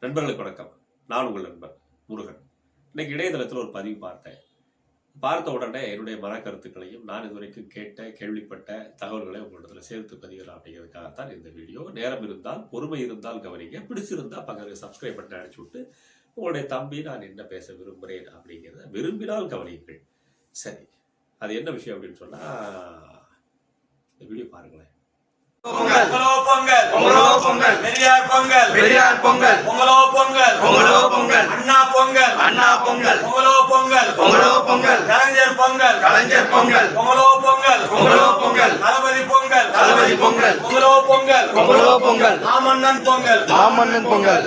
நண்பர்களுக்கு வணக்கம். நான் உங்கள் நண்பர் முருகன். இன்னைக்கு இணையதளத்தில் ஒரு பதிவு பார்த்தேன். பார்த்த உடனே என்னுடைய மன கருத்துக்களையும் நான் இதுவரைக்கும் கேட்ட கேள்விப்பட்ட தகவல்களை உங்களிடத்தில் சேர்த்து பதிவிடலாம் அப்படிங்கிறதுக்காகத்தான் இந்த வீடியோ. நேரம் இருந்தால் பொறுமை இருந்தால் கவனிங்க. பிடிச்சிருந்தா பக்கத்துக்கு சப்ஸ்கிரைப் பண்ணி அடிச்சு விட்டு உங்களுடைய தம்பி நான் என்ன பேச விரும்புகிறேன் அப்படிங்கிறத விரும்பினால் கவனியுங்கள். சரி. அது என்ன விஷயம் அப்படின்னு சொன்னால் இந்த வீடியோ பாருங்களேன். பொங்கலோ பொங்கல் பொங்கலோ பொங்கல் பெரியார் பொங்கல் பெரியார் பொங்கல் பொங்கலோ பொங்கல் பொங்கலோ பொங்கல் அண்ணா பொங்கல் அண்ணா பொங்கல் பொங்கலோ பொங்கல் பொங்கலோ பொங்கல் கலைஞர் பொங்கல் கலைஞர் பொங்கல் பொங்கலோ பொங்கல் பொங்கலோ பொங்கல் தளபதி பொங்கல் தளபதி பொங்கல் பொங்கலோ பொங்கல் பொங்கலோ பொங்கல் மாமன்னன் பொங்கல் மாமன்னன் பொங்கல்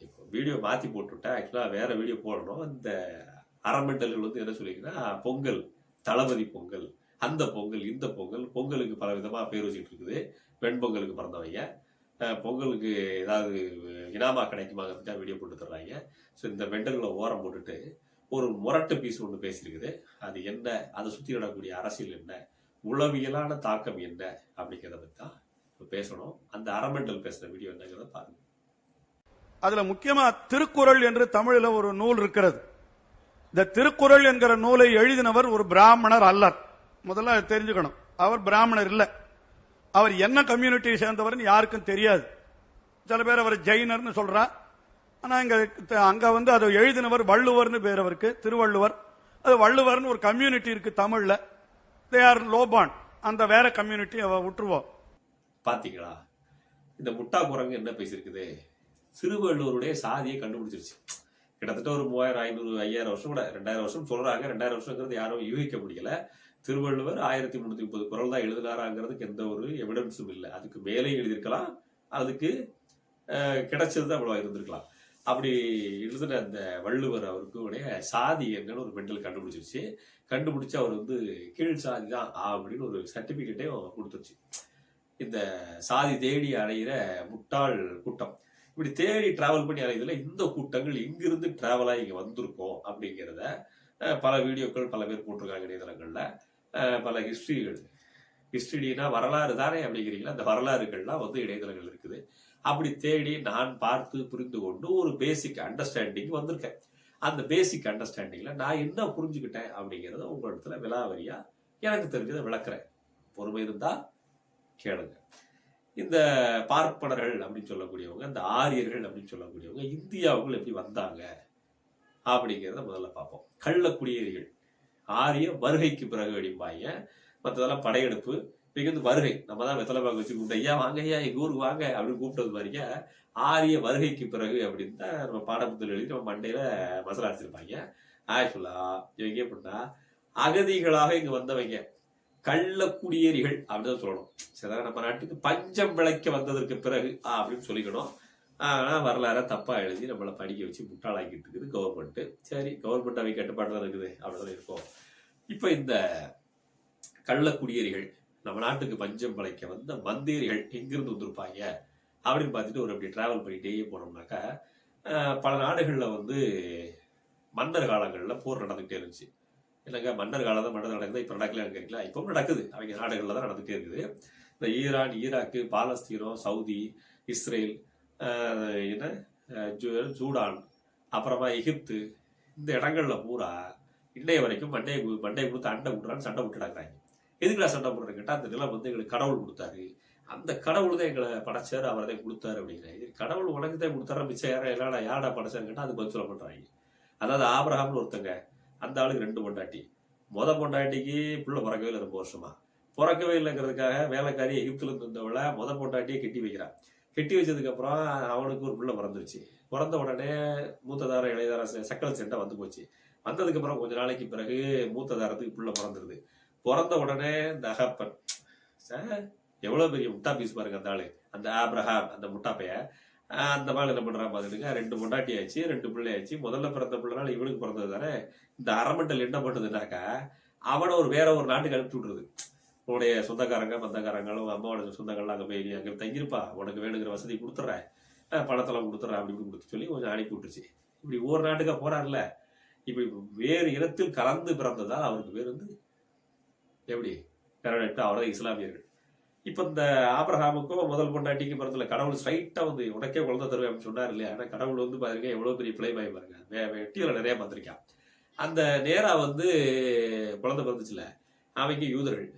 இப்போ வீடியோ மாத்தி போட்டுவிட்டேன் வேற வீடியோ போடணும் இந்த அறமெண்டல்கள் வந்து என்ன சொல்லிங்கன்னா பொங்கல் தளபதி பொங்கல் அந்த பொங்கல் இந்த பொங்கல் பொங்கலுக்கு பல விதமாக பேர் வச்சுட்டு இருக்குது. வெண்பொங்கலுக்கு பிறந்தவங்க. பொங்கலுக்கு ஏதாவது இனாமா கிடைக்குமாங்கிறதுக்காக வீடியோ போட்டு தர்றாங்க. ஸோ இந்த வெண்டர்களை ஓரம் போட்டுட்டு ஒரு முரட்டு பீஸ் ஒன்று பேசியிருக்குது. அது என்ன? அதை சுற்றி நடக்கக்கூடிய அரசியல் என்ன? உளவியலான தாக்கம் என்ன? அப்படிங்கிறத பற்றி தான் இப்போ பேசணும். அந்த அறமெண்டல் பேசுகிற வீடியோ என்னங்கிறத பாருங்க. அதுல முக்கியமா திருக்குறள் என்று தமிழில் ஒரு நூல் இருக்கிறது. இந்த திருக்குறள் என்கிற நூலை எழுதினவர் ஒரு பிராமணர் அல்லர். முதல்ல தெரிஞ்சுக்கணும். அவர் பிராமணர் இல்ல. அவர் என்ன கம்யூனிட்டியை சேர்ந்தவர்னு யாருக்கும் தெரியாது. சில பேர் அவர் ஜெயினர்னு சொல்றா. ஆனா இங்க அங்க வந்து அதை எழுதினவர் வள்ளுவர்னு பேர் அவருக்கு திருவள்ளுவர். அது வள்ளுவர்னு ஒரு கம்யூனிட்டி இருக்கு தமிழ்ல. தே ஆர் லோபான் அந்த வேற கம்யூனிட்டி விட்டுருவோம் பாத்தீங்களா? இந்த முட்டா குரங்கு என்ன பேசியிருக்குது? திருவள்ளுவருடைய சாதியை கண்டுபிடிச்சிருச்சு. கிட்டத்தட்ட ஒரு மூவாயிரம் ஐநூறு ஐயாயிரம் வருஷம் கூட ரெண்டாயிரம் வருஷம் சொல்றாங்க. ரெண்டாயிரம் வருஷங்கிறது யாரும் யூகிக்க முடியல. திருவள்ளுவர் ஆயிரத்தி முந்நூற்றி முப்பது குரல் தான் எழுதினாராங்கிறதுக்கு எந்த ஒரு எவிடன்ஸும் இல்லை. அதுக்கு மேலே எழுதியிருக்கலாம். அதுக்கு கிடைச்சது தான் அவ்வளோ இருந்திருக்கலாம். அப்படி எழுதின அந்த வள்ளுவர் அவருக்கு உடைய சாதி என்னன்னு ஒரு மெண்டல் கண்டுபிடிச்சிருச்சு. கண்டுபிடிச்சு அவர் வந்து கீழ் சாதி தான் அப்படின்னு ஒரு சர்டிஃபிகேட்டையும் கொடுத்துருச்சு. இந்த சாதி தேடி அலைகிற முட்டாள் கூட்டம். இப்படி தேடி டிராவல் பண்ணி அலையுதுல இந்த கூட்டங்கள் இங்கிருந்து ட்ராவலாக இங்கே வந்திருக்கோம் அப்படிங்கிறத பல வீடியோக்கள் பல பேர் போட்டிருக்காங்க இணையதளங்களில். பல ஹிஸ்டரிகள் ஹிஸ்டரினா வரலாறு தானே அப்படிங்கிறீங்களா? அந்த வரலாறுகள்லாம் வந்து இணையதளங்கள் இருக்குது. அப்படி தேடி நான் பார்த்து புரிந்து கொண்டு ஒரு பேசிக் அண்டர்ஸ்டாண்டிங் வந்திருக்கேன். அந்த பேசிக் அண்டர்ஸ்டாண்டிங்ல நான் என்ன புரிஞ்சுக்கிட்டேன் அப்படிங்கிறத உங்களிடத்துல விலாவரியா எனக்கு தெரிஞ்சதை விளக்குறேன். பொறுமை இருந்தா கேளுங்க. இந்த பார்ப்பனர்கள் அப்படின்னு சொல்லக்கூடியவங்க இந்த ஆரியர்கள் அப்படின்னு சொல்லக்கூடியவங்க இந்தியாவுக்குள்ள எப்படி வந்தாங்க அப்படிங்கிறத முதல்ல பார்ப்போம். கள்ள குடியேறிகள் ஆரிய வருகைக்கு பிறகு அப்படிம்பாங்க மற்றதெல்லாம் படையெடுப்பு. இங்க வந்து வருகை. நம்ம தான் வெத்தலை பாக்கு வச்சு கூப்பிட்டு ஐயா வாங்க ஐயா எங்கள் ஊருக்கு வாங்க அப்படின்னு கூப்பிட்டது மாதிரிங்க ஆரிய வருகைக்கு பிறகு அப்படின்னு தான் நம்ம பாடப்புத்தல் எழுதி நம்ம மண்டையில் மசாலா அடிச்சிருப்பாங்க ஆக்சுவலா இவங்க எப்படின்னா அகதிகளாக இங்கே வந்தவங்க. கள்ள குடியேறிகள் அப்படின்னு தான் சொல்லணும். சரி நம்ம நாட்டுக்கு பஞ்சம் விளைக்க வந்ததற்கு பிறகு ஆ, அப்படின்னு சொல்லிக்கணும். ஆனால் வரலாற தப்பாக எழுதி நம்மளை படிக்க வச்சு முட்டாளாக்கிட்டு இருக்குது கவர்மெண்ட்டு சரி கவர்மெண்ட் அவை கட்டுப்பாடு தான் இருக்குது அப்படிதான் இருக்கும். இப்போ இந்த கள்ள குடியேறிகள் நம்ம நாட்டுக்கு பஞ்சம் பழைக்க வந்த மந்தேரிகள் எங்கிருந்து வந்திருப்பாங்க? அப்படின்னு பார்த்துட்டு ஒரு அப்படி டிராவல் பண்ணிகிட்டே போனோம்னாக்கா பல நாடுகளில் வந்து மன்னர் காலங்களில் போர் நடந்துகிட்டே இருந்துச்சு. இல்லைங்க மன்னர் காலம் தான் மன்னர் நடக்குது? இப்போ நடக்கல இருக்கிறீங்களா இப்போ நடக்குது. அவங்க நாடுகளில் தான் நடந்துகிட்டே இருக்குது. இந்த ஈரான் ஈராக்கு பாலஸ்தீனம் சவுதி இஸ்ரேல் என்ன? சூடான் ஜூ- அப்புறமா எகிப்து இந்த இடங்களில் பூரா இன்றைய வரைக்கும் மண்டையை மண்டையை கொடுத்து அண்டை விட்றான்னு சண்டை விட்டுடாங்கிறாங்க எதுக்குடா சண்டை போடுறேன் கேட்டால் அந்த நிலம் வந்து எங்களுக்கு கடவுள் கொடுத்தாரு. அந்த கடவுள் தான் எங்களை படைச்சார் அவர் தான் கொடுத்தாரு அப்படிங்கிறாங்க கடவுள் உனக்கு தான் கொடுத்தாரு மிச்சம் யாரும் எல்லாடா யாரடா படைச்சாருன்னு கேட்டால் அது பதில் சொல்ல அதாவது ஆபிரகாம்னு ஒருத்தங்க அந்த ஆளுக்கு ரெண்டு பொண்டாட்டி. மொத பொண்டாட்டிக்கு பிள்ளை பிறக்கவே இல்லை ரொம்ப வருஷமா. பிறக்கவே இல்லைங்கிறதுக்காக வேலைக்காரி எகிப்துல இருந்தவளை மொத முத பொண்டாட்டியை கெட்டி வைக்கிறான். கெட்டி வச்சதுக்கப்புறம் அவனுக்கு ஒரு பிள்ளை பிறந்துருச்சு. பிறந்த உடனே மூத்ததார இளையதார சக்கல் சக்கர சண்டை வந்து போச்சு. வந்ததுக்கப்புறம் கொஞ்ச நாளைக்கு பிறகு மூத்ததாரத்துக்கு பிள்ளை பிறந்துருது. பிறந்த உடனே இந்த அகப்பன் எவ்வளோ பெரிய முட்டா பீஸ் பாருங்க அந்த ஆள். அந்த ஆப்ரஹாம் அந்த முட்டாப்பைய. அந்த மாதிரி என்ன பண்ணுறான் பார்த்துட்டுங்க ரெண்டு முட்டாட்டி ஆச்சு ரெண்டு பிள்ளை ஆச்சு. முதல்ல பிறந்த பிள்ளைனால இவனுக்கு பிறந்தது தானே. இந்த அரமண்டல் என்ன பண்ணுதுனாக்கா அவனை ஒரு வேற ஒரு நாட்டுக்கு அனுப்பிச்சு விட்ருது உன்னுடைய சொந்தக்காரங்க பந்தக்காரங்களும் அம்மாவோட சொந்தங்கள்லாம் அங்கே போய் நீ அங்கே தங்கியிருப்பா. உனக்கு வேணுங்கிற வசதி கொடுத்துட்றேன். பணத்தெல்லாம் கொடுத்துட்றேன் அப்படி இப்படி கொடுத்து சொல்லி கொஞ்சம் அனுப்பி விட்டுருச்சு. இப்படி ஒவ்வொரு நாட்டுக்காக போகிறார்ல இப்படி வேறு இனத்தில் கலந்து பிறந்ததால் அவருக்கு பேர் வந்து எப்படி? கரடட்டு அவரது இஸ்லாமியர்கள். இப்போ இந்த ஆபிரகாமுக்கும் முதல் பொண்டாட்டிக்கு பிறந்தல கடவுள் ஸ்ட்ரைட்டாக வந்து உனக்கே குழந்தை தருவேன் அப்படின்னு சொன்னார் இல்லையா? ஆனால் கடவுள் வந்து பாருங்க எவ்வளோ பெரிய பிளே பாய் பாருங்க வெட்டியில் நிறைய பார்த்திருக்கான் அந்த நேராக வந்து குழந்தை பிறந்துச்சுல அவங்க யூதர்கள்.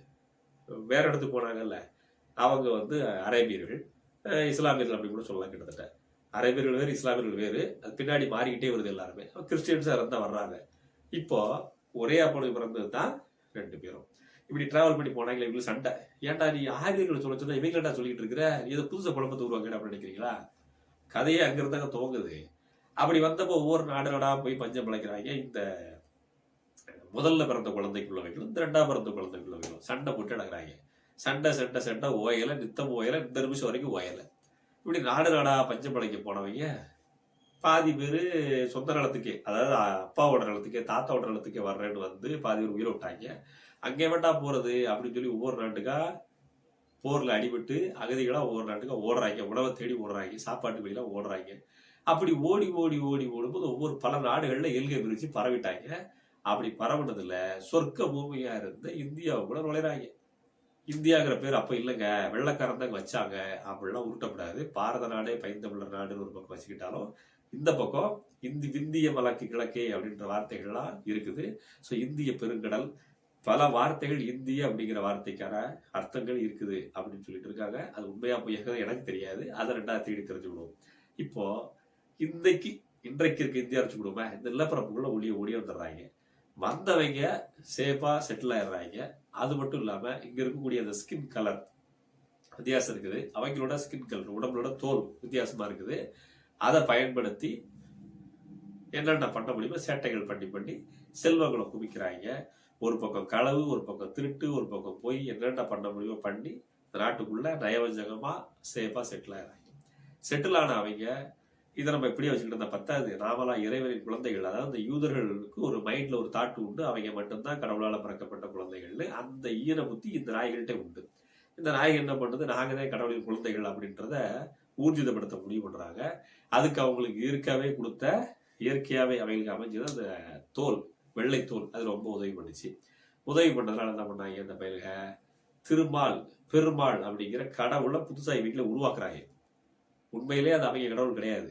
வேற இடத்துக்கு போனாங்கல்ல அவங்க வந்து அரேபியர்கள். இஸ்லாமியர்கள் அப்படி கூட சொல்லலாம் கிட்டத்தட்ட. அரேபியர்கள் வேறு இஸ்லாமியர்கள் வேறு. அது பின்னாடி மாறிக்கிட்டே வருது எல்லாருமே. கிறிஸ்டியன்ஸாக இருந்தால் வர்றாங்க. இப்போ ஒரே அப்பனுக்கு பிறந்தது தான் ரெண்டு பேரும். இப்படி டிராவல் பண்ணி போனாங்களே இவங்களுக்கு சண்டை. ஏன்டா நீ ஆரியர்கள் சொல்ல சொன்னா இவங்கள்டா சொல்லிட்டு இருக்கிற? ஏதோ புதுசு குழப்பத்தை உருவாங்க அப்படின்னு நினைக்கிறீங்களா? கதையே அங்கிருந்தாங்க துவங்குது அப்படி வந்தப்போ ஒவ்வொரு நாடுகளா போய் பஞ்சம் பிழைக்கிறாங்க. இந்த முதல்ல பிறந்த குழந்தைக்குள்ளவைகளும் இந்த ரெண்டாம் பிறந்த குழந்தைக்குள்ள வைக்கணும். சண்டை போட்டு நடக்கிறாங்க. சண்டை சண்டை சண்டை ஓயலை நித்தம் ஓயலை இந்த நிமிஷம் வரைக்கும் ஓயலை. இப்படி நாடு நாடா பஞ்சம் போனவங்க பாதி பேர் சொந்த நிலத்துக்கே அதாவது அப்பாவோட நிலத்துக்கே தாத்தாவோட நிலத்துக்கே வர்றேன்னு வந்து பாதி பேர் உயிரை விட்டாங்க. அங்கே வேண்டாம் போகிறது அப்படின்னு சொல்லி ஒவ்வொரு நாட்டுக்காக போரில் அடிபட்டு அகதிகளாக ஒவ்வொரு நாட்டுக்கா ஓடுறாங்க. உணவை தேடி ஓடுறாங்க. சாப்பாட்டு வழியெல்லாம் ஓடுறாங்க. அப்படி ஓடி ஓடி ஓடி ஓடும்போது ஒவ்வொரு பல நாடுகளில் எல்கை பிரித்து பரவிட்டாங்க. அப்படி பரவுனதுல சொர்க்க பூமியா இருந்த இந்தியாவுக்குள்ள நுழைறாங்க இந்தியாங்கிற பேர் அப்ப இல்லைங்க. வெள்ளக்காரன் தான் வச்சாங்க அப்படிலாம் உருட்டக்கூடாது பாரத நாடே பைந்தமிழர் நாடுன்னு ஒரு பக்கம் வச்சுக்கிட்டாலும் இந்த பக்கம் இந்தி விந்திய மலக்கு கிழக்கே அப்படின்ற வார்த்தைகள்லாம் இருக்குது. ஸோ இந்திய பெருங்கடல் பல வார்த்தைகள் இந்திய அப்படிங்கிற வார்த்தைக்கான அர்த்தங்கள் இருக்குது அப்படின்னு சொல்லிட்டு இருக்காங்க. அது உண்மையா பொய்யாக எனக்கு தெரியாது. அதை ரெண்டாவது தேடி தெரிஞ்சு இப்போ இன்றைக்கு இன்றைக்கு இருக்க இந்தியா வச்சு விடுவோமே இந்த நிலப்பரப்புக்குள்ள ஒளிய ஓடி வந்துடுறாங்க. வந்தவங்க சேஃபாக செட்டில் ஆயிடுறாங்க. அது மட்டும் இல்லாமல் இங்கே இருக்கக்கூடிய அந்த ஸ்கின் கலர் வித்தியாசம் இருக்குது. அவங்களோட ஸ்கின் கலர் உடம்புலோட தோல் வித்தியாசமாக இருக்குது. அதை பயன்படுத்தி என்னென்ன பண்ண முடியுமோ சேட்டைகள் பண்ணி பண்ணி செல்வங்களை குவிக்கிறாங்க. ஒரு பக்கம் களவு ஒரு பக்கம் திருட்டு ஒரு பக்கம் போய் என்னென்ன பண்ண முடியுமோ பண்ணி நாட்டுக்குள்ளே நயவஞ்சகமாக சேஃபாக செட்டில் ஆகிறாங்க செட்டில் ஆன அவங்க இதை நம்ம இப்படியே வச்சுக்கிட்டு இருந்தால் பத்தாது. நாமலாம் இறைவனின் குழந்தைகள் அதாவது அந்த யூதர்களுக்கு ஒரு மைண்டில் ஒரு தாட்டு உண்டு. அவங்க மட்டும்தான் கடவுளால் பிறக்கப்பட்ட குழந்தைகள்னு அந்த ஈன புத்தி இந்த நாய்கள்கிட்ட உண்டு. இந்த நாயகன் என்ன பண்ணுது? நாங்கள் தான் கடவுளின் குழந்தைகள் அப்படின்றத ஊர்ஜிதப்படுத்த முடிவு பண்ணுறாங்க அதுக்கு அவங்களுக்கு இயற்கையாகவே கொடுத்த இயற்கையாகவே அவங்களுக்கு அமைஞ்சது அந்த தோல் வெள்ளை தோல். அது ரொம்ப உதவி பண்ணுச்சு. உதவி பண்ணதுனால என்ன பண்ணாங்க? அந்த பயிலுக திருமால் பெருமாள் அப்படிங்கிற கடவுளை புதுசாக வீட்டில் உருவாக்குறாங்க. உண்மையிலே அது அவங்க கடவுள் கிடையாது.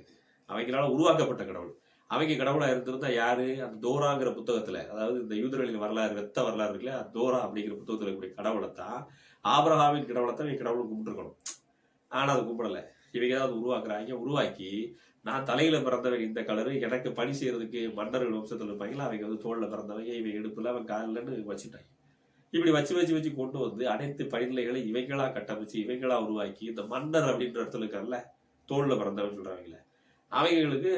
அவங்களால உருவாக்கப்பட்ட கடவுள். அவங்க கடவுளாக இருந்திருந்தா யாரு? அந்த தோராங்கிற புத்தகத்துல அதாவது இந்த யூதர்களின் வரலாறு வெத்த வரலாறு இருக்குல்ல அந்த தோரா அப்படிங்கிற புத்தகத்துல இருக்கக்கூடிய கடவுளை தான் ஆபிரகாமின் கடவுளை தான் இவங்க கடவுள் கும்பிட்டுருக்கணும். ஆனா அது கும்பிடல. இவங்க தான் அதை உருவாக்குறாங்க. உருவாக்கி நான் தலையில பிறந்தவன் இந்த கலரு எனக்கு பணி செய்யறதுக்கு மன்னர்கள் வம்சத்துல இருப்பாங்களா அவங்க வந்து தோல்ல பிறந்தவங்க இவன் இடுப்புல அவன் காலில்னு வச்சுட்டாங்க. இப்படி வச்சு வச்சு வச்சு கொண்டு வந்து அனைத்து படிநிலைகளை இவைகளா கட்டமைச்சு இவைகளா உருவாக்கி இந்த மன்னர் அப்படின்ற இடத்துல இருக்கார்ல தோளில் பிறந்தவன் சொல்கிறாங்களே அவங்களுக்கு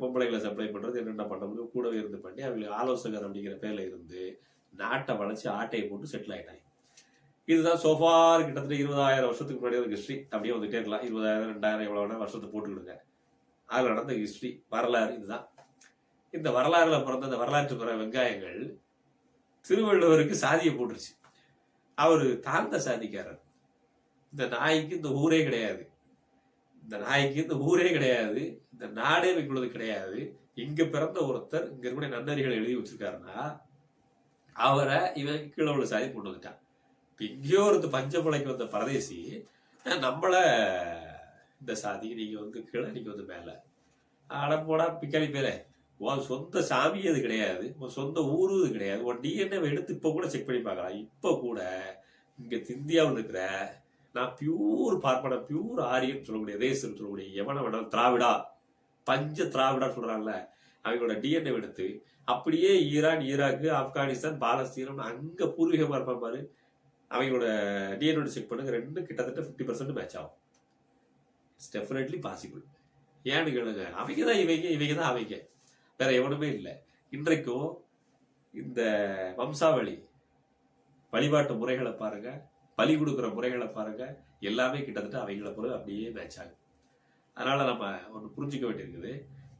பொம்பளைகளை சப்ளை பண்ணுறது என்னென்ன பண்ண முடியும் கூடவே இருந்து பண்ணி அவங்களுக்கு ஆலோசகர் அப்படிங்கிற பேரில் இருந்து நாட்டை வளைச்சி ஆட்டையை போட்டு செட்டில் ஆகிட்டாங்க இதுதான் சோஃபார் கிட்டத்தட்ட இருபதாயிரம் வருஷத்துக்கு முன்னாடி ஒரு ஹிஸ்ட்ரி அப்படியே வந்துட்டே இருக்கலாம். இருபதாயிரம் ரெண்டாயிரம் எவ்வளோ வேணால் வருஷத்தை போட்டுக்கிடுங்க. அதில் நடந்த ஹிஸ்ட்ரி வரலாறு இதுதான். இந்த வரலாறுல பிறந்த இந்த வரலாற்று பிற வெங்காயங்கள் திருவள்ளுவருக்கு சாதியை போட்டுருச்சு. அவர் தாழ்ந்த சாதிக்காரர். இந்த நாய்க்கு இந்த ஊரே கிடையாது. இந்த நாய்க்கு இந்த ஊரே கிடையாது இந்த நாடே வைக்குள்ளது கிடையாது. இங்க பிறந்த ஒருத்தர் இங்க இருக்கக்கூடிய நன்னறிகளை எழுதி வச்சிருக்காருன்னா அவரை இவன் கீழே உள்ள சாதி கொண்டு வந்துட்டான். இப்போ எங்கேயோ ஒரு பஞ்சமலைக்கு வந்த பரதேசி நம்மளை நம்மள இந்த சாதி நீங்க வந்து கீழே நீங்க வந்து மேல? அட போடா பிக்காளி பேரே. உன் சொந்த சாமி அது கிடையாது உன் சொந்த ஊரு இது கிடையாது. உன் டிஎன்ஏ எடுத்து இப்ப கூட செக் பண்ணி பார்க்கலாம். இப்ப கூட இங்க இந்தியாவில் இருக்கிற நான் பியூர் பார்ப்பன பியூர் ஆரியம் சொல்லக்கூடிய ரேசன் சொல்லக்கூடிய எவனை வேணாலும் திராவிடா பஞ்ச திராவிடா சொல்றாங்கல்ல அவங்களோட டிஎன்ஏ எடுத்து அப்படியே ஈரான் ஈராக்கு ஆப்கானிஸ்தான் பாலஸ்தீனம் அங்க பூர்வீகமா இருப்பான் பாரு. அவங்களோட டிஎன்ஏ செக் பண்ணுங்க ரெண்டும் கிட்டத்தட்ட ஃபிஃப்டி பர்சன்ட் மேட்ச் ஆகும். இட்ஸ் டெஃபினெட்லி பாசிபிள் ஏன்னு கேளுங்க அவங்க தான் இவங்க இவங்க தான் அவங்க. வேற எவனுமே இல்லை. இன்றைக்கும் இந்த வம்சாவளி வழிபாட்டு முறைகளை பாருங்கள் பலி கொடுக்குற முறைகளை பாருங்க. எல்லாமே கிட்டத்தட்ட அவங்கள போல அப்படியே மேட்ச் ஆகும் அதனால நம்ம ஒன்று புரிஞ்சுக்க வேண்டியிருக்குது.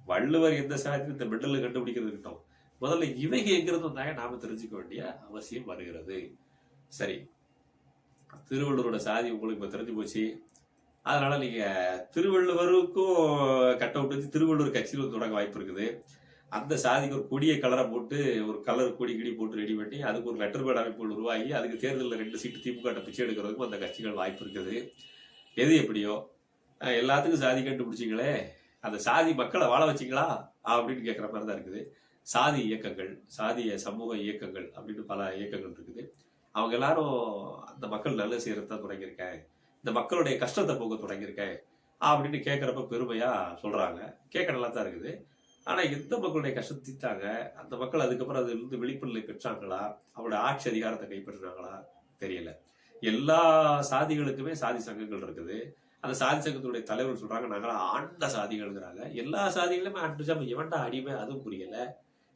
வள்ளுவர் எந்த சாதியும் இந்த மெண்டல் கண்டுபிடிக்கிறது இருக்கட்டும். முதல்ல இவங்க எங்கிறது வந்தாங்க நாம தெரிஞ்சுக்க வேண்டிய அவசியம் வருகிறது. சரி. திருவள்ளுவரோட சாதி உங்களுக்கு இப்போ தெரிஞ்சு போச்சு. அதனால நீங்க திருவள்ளுவருக்கும் கட் அவுட் வச்சு திருவள்ளுவர் கட்சியில் தொடங்க வாய்ப்பு இருக்குது. அந்த சாதிக்கு ஒரு கொடியை கலரை போட்டு ஒரு கலர் கொடி கிடி போட்டு ரெடி பண்ணி அதுக்கு ஒரு லெட்டர் பேட் அமைப்புகள் உருவாகி அதுக்கு தேர்தலில் ரெண்டு சீட்டு திமுக பிச்சை எடுக்கிறதுக்கும் அந்த கட்சிகள் வாய்ப்பு இருக்குது. எது எப்படியோ? எல்லாத்துக்கும் சாதி கண்டுபிடிச்சிங்களே. அந்த சாதி மக்களை வாழ வச்சிங்களா? அப்படின்னு கேட்குற மாதிரி தான் இருக்குது. சாதி இயக்கங்கள் சாதிய சமூக இயக்கங்கள் அப்படின்னு பல இயக்கங்கள் இருக்குது. அவங்க எல்லாரும் அந்த மக்கள் நல்ல செய்யறத தொடங்கியிருக்கேன். இந்த மக்களுடைய கஷ்டத்தை போக்க தொடங்கியிருக்கேன். அப்படின்னு கேட்குறப்ப பெருமையாக சொல்கிறாங்க கேட்க நல்லா தான் இருக்குது. ஆனால் எந்த மக்களுடைய கஷ்டத்திட்டாங்க அந்த மக்கள் அதுக்கப்புறம் அதிலிருந்து இருந்து பெற்றாங்களா? அவங்களோட ஆட்சி அதிகாரத்தை கைப்பற்றினாங்களா? தெரியல. எல்லா சாதிகளுக்குமே சாதி சங்கங்கள் இருக்குது. அந்த சாதி சங்கத்துடைய தலைவர் சொல்றாங்க நாங்களாம் ஆண்ட சாதிகள்ங்கிறாங்க. எல்லா சாதிகளுமே ஆண்டுச்சா எவன்டா அடிமை? அதுவும் புரியல.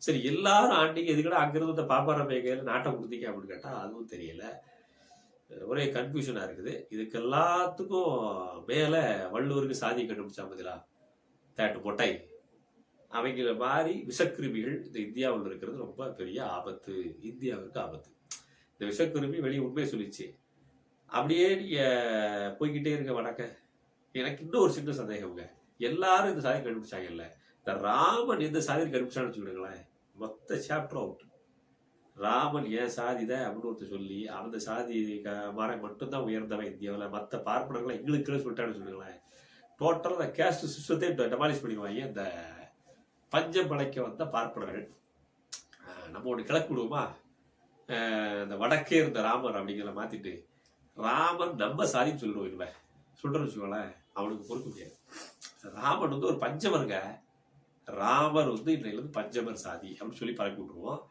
சரி எல்லாரும் ஆண்டிங்க எதுக்கடா அங்கிருந்து இந்த பாப்பார பேக்கையில நாட்டை கொடுத்தீங்க அப்படின்னு கேட்டால் அதுவும் தெரியல. ஒரே கன்ஃபியூஷனாக இருக்குது. இதுக்கு எல்லாத்துக்கும் மேலே வள்ளுவருக்கு சாதி கண்டுபிடிச்சா பதிலா தேட்டு பொட்டை அவங்கள மாதிரி விஷக்கிருமிகள் இந்த இந்தியாவில் இருக்கிறது ரொம்ப பெரிய ஆபத்து. இந்தியாவுக்கு ஆபத்து. இந்த விஷக்கிருமி வெளியே உண்மையை சொல்லிச்சு. அப்படியே நீங்கள் போய்கிட்டே இருக்க வணக்க. எனக்கு இன்னும் ஒரு சின்ன சந்தேகம்ங்க. எல்லாரும் இந்த சாதி கண்டுபிடிச்சாங்கல்ல இந்த ராமன் எந்த சாதியில் கண்டுபிடிச்சான்னு வச்சுக்கிடுங்களேன் மொத்த சாப்டர் அவுட் ராமன் ஏன் சாதி அப்படின்னு ஒருத்தர் சொல்லி அந்த சாதி க- மரம் மட்டும்தான் உயர்ந்தவன் இந்தியாவில். மற்ற பார்ப்பனர்களை எங்களுக்குன்னு சொல்லிட்டான்னு சொல்லுங்களேன் டோட்டலாக இந்த கேஸ்ட் சிஸ்டத்தை டெமாலிஷ் பண்ணிடுவாங்க இந்த பஞ்சம் படைக்க வந்த பார்ப்பனர்கள். நம்ம ஒன்று கிழக்கு விடுவோமா? இந்த வடக்கே இருந்த ராமர் அப்படிங்கிற மாத்திட்டு ராமன் நம்ம சாதின்னு சொல்லிடுவோம் இனிமே. சொல்றேன்னு வச்சுக்கோங்களேன் அவனுக்கு பொறுக்க முடியாது. ராமன் வந்து ஒரு பஞ்சமருங்க. ராமர் வந்து இன்றையிலிருந்து பஞ்சமர் சாதி அப்படின்னு சொல்லி பரப்பி விட்டுருவோம்.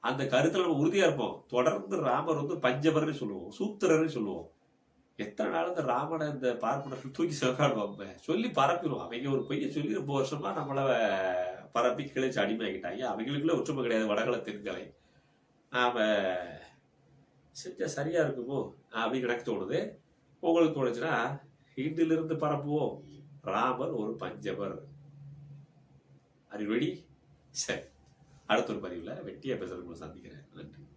அந்த கருத்தில் நம்ம உறுதியாக இருப்போம். தொடர்ந்து ராமர் வந்து பஞ்சமர்னு சொல்லுவோம். சூத்திரர்னு சொல்லுவோம். எத்தனை நாள் இந்த ராமனை இந்த பார்ப்பனர்கள் தூக்கி சிறக்காடுவாங்க சொல்லி பரப்பிடுவோம் அவங்க ஒரு பொய்யை சொல்லி ரொம்ப வருஷமா நம்மள பரப்பி கிழிச்சு அடிமையாகிட்டாங்க அவங்களுக்குள்ள ஒற்றுமை கிடையாது வடகல தென்கலை. நாம செஞ்சா சரியா இருக்குமோ? அப்படின்னு எனக்கு தோணுது. உங்களுக்கு தோணுச்சுன்னா இன்றிலிருந்து பரப்புவோம். ராமர் ஒரு பஞ்சமர். அறிவடி சரி. அடுத்த ஒரு பதிவில் வெட்டியா பேசுகிறவங்களை சந்திக்கிறேன். நன்றி.